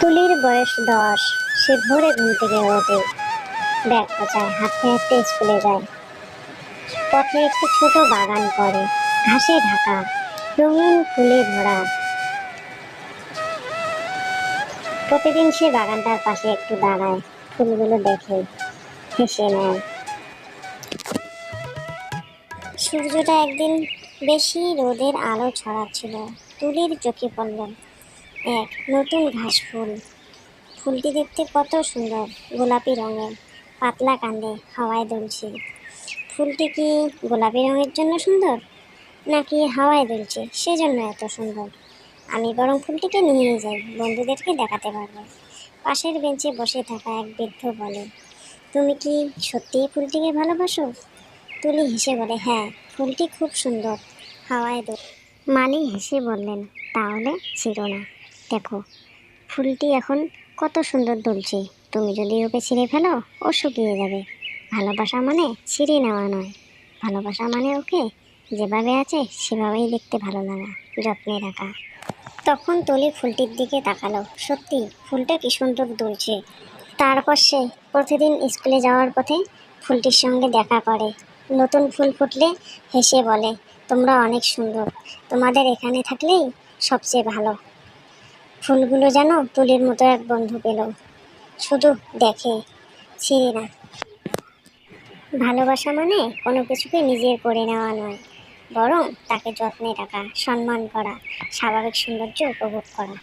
বয়স দশ। সে ভোরে ঘুম থেকে ওঠে। ব্যাগ পচায় হাঁটতে হাঁটতে স্কুলে যায়। পথে একটি ছোট বাগান করে ঘাসে ঢাকা, রঙিন ফুলে ভরা। প্রতিদিন সে বাগানটার পাশে একটু দাঁড়ায়, ফুলগুলো দেখে, হেসে নেয়। সূর্যটা একদিন বেশি রোদের আলো ছড়াচ্ছিল। তুলির চোখে পড়ল। এক নতুন ঘাস ফুল। ফুলটি দেখতে কত সুন্দর, গোলাপি রঙের, পাতলা কাণ্ডে হাওয়ায় দুলছে। ফুলটি কি গোলাপি রঙের জন্য সুন্দর, নাকি হাওয়ায় দুলছে? সেজন্য এত সুন্দর। আমি বরং ফুলটিকে নিয়ে যাই, বন্ধুদেরকে দেখাতে পারব। পাশের বেঞ্চে বসে থাকা এক বৃদ্ধ বলে, তুমি কি সত্যিই ফুলটিকে ভালোবাসো? তুলি হেসে বলে হ্যাঁ ফুলটি খুব সুন্দর, হাওয়ায় দোল মালি হেসে বললেন, তাহলে ছিল না। দেখো, ফুলটি এখন কত সুন্দর দুলছে। তুমি যদি ওকে ছিঁড়ে ফেলো, ও শুকিয়ে যাবে। ভালোবাসা মানে ছিঁড়ে নেওয়া নয়। ভালোবাসা মানে ওকে যেভাবে আছে, সেভাবেই দেখতে ভালো লাগা, যত্নে রাখা। তখন তুলি ফুলটির দিকে তাকালো। সত্যি, ফুলটা কি সুন্দর দুলছে। তারপর সে প্রতিদিন স্কুলে যাওয়ার পথে ফুলটির সঙ্গে দেখা করে। নতুন ফুল ফুটলে হেসে বলে, তোমরা অনেক সুন্দর। তোমাদের এখানে থাকলেই সবচেয়ে ভালো। ফুলগুলো যেন তুলির মতো এক বন্ধু পেল। শুধু দেখে, ছিঁড়ে না। ভালোবাসা মানে কোনো কিছুকে নিজের করে নেওয়া নয়, বরং তাকে যত্নে রাখা, সম্মান করা, স্বাভাবিক সৌন্দর্য উপভোগ করা।